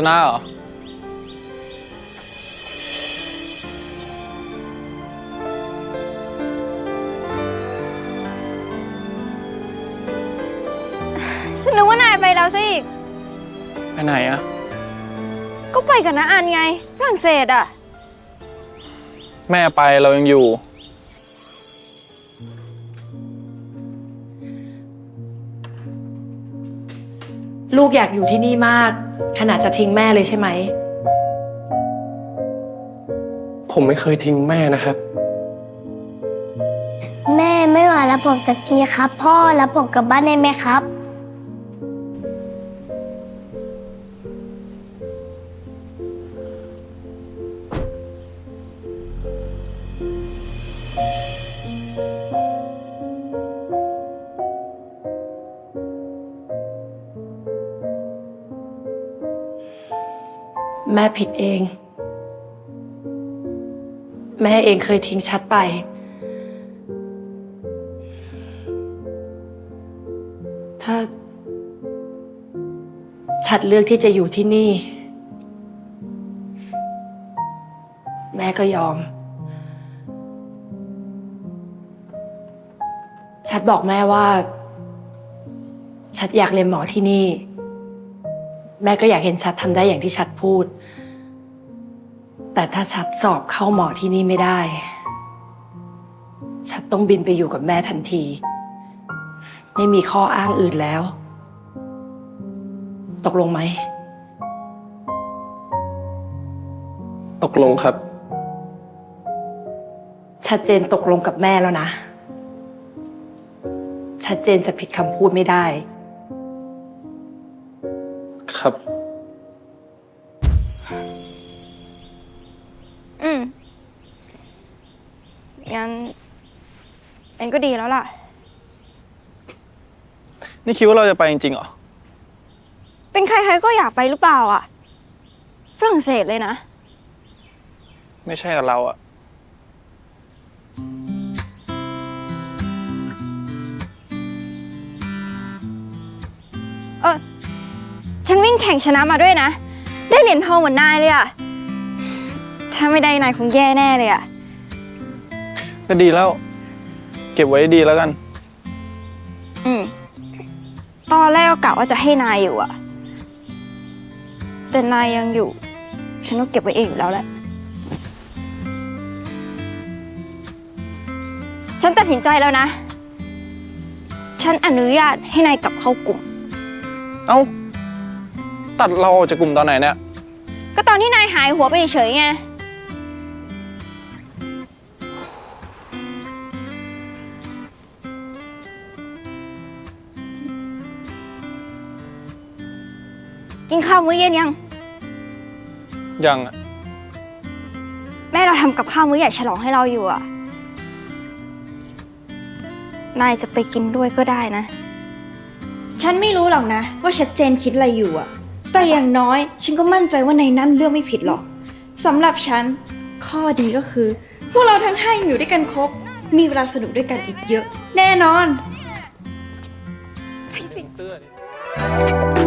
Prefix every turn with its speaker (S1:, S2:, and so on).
S1: ชนะเหรอ
S2: ฉันนึกว่านายไปแล้วซะอีก
S1: ไปไหนอะ
S2: ก็ไปกับน้าอันไงฝรั่งเศสอะ
S1: แม่ไปเรายังอยู่
S3: ลูกอยากอยู่ที่นี่มาก ขนาดจะทิ้งแม่เลยใช่ไหม
S4: ผมไม่เคยทิ้งแม่นะครับ
S5: แม่ไม่ไหวแล้วผมสักทีครับ พ่อแล้วผมกลับบ้านได้ไหมครับ
S3: แม่ผิดเอง แม่เองเคยทิ้งชัดไป ถ้า ชัดเลือกที่จะอยู่ที่นี่ แม่ก็ยอม ชัดบอกแม่ว่า ชัดอยากเรียนหมอที่นี่ แม่ก็อยากเห็นชัดทำได้อย่างที่ชัดพูด แต่ถ้าชัดสอบเข้าหมอที่นี่ไม่ได้ ชัดต้องบินไปอยู่กับแม่ทันที ไม่มีข้ออ้างอื่นแล้ว ตกลงไหม
S4: ตกลงครับ
S3: ชัดเจนตกลงกับแม่แล้วนะ ชัดเจนจะผิดคำพูดไม่ได้
S2: อืม งั้นงั้นก็ดีแล้วล่ะ
S1: นี่คิดว่าเราจะไปจริงๆเหรอ
S2: เป็นใครๆก็อยากไปหรือเปล่าอะ ฝรั่งเศสเลยนะ
S1: ไม่ใช่กับเราอะ
S2: เออ ฉันวิ่งแข่งชนะมาด้วยนะ ได้เหรียญทองเหมือนนายเลยอะถ้าไม่ได้นายคงแย่แน่เลยอะ
S1: ก็ดีแล้ว เก็บไว้ดีแล้วกัน
S2: อืม ตอนแรกก็กะว่าจะให้นายอยู่อะแต่นายยังอยู่ ฉันก็เก็บไว้เองอยู่แล้วแหละ ฉันตัดสินใจแล้วนะ ฉันอนุญาตให้นายกลับเข้ากลุ่ม
S1: เอ้า ตัดเราออกจากกลุ่มตอนไหนเนี่ย
S2: ก็ตอนที่นายหายหัวไปเฉยๆไง กินข้าวมื้อเย็นยัง
S1: ยังอะ
S2: แม่เราทำกับข้าวมื้อใหญ่ฉลองให้เราอยู่อะ นายจะไปกินด้วยก็ได้นะ ฉันไม่รู้หรอกนะ ว่าชัดเจนคิดอะไรอยู่อะ แต่อย่างน้อยฉันก็มั่นใจว่าในนั้นเลือกไม่ผิดหรอกสำหรับฉัน ข้อดีก็คือ พวกเราทั้งห้ายังอยู่ด้วยกันครบ มีเวลาสนุกด้วยกันอีกเยอะ แน่นอน
S1: เสื้อ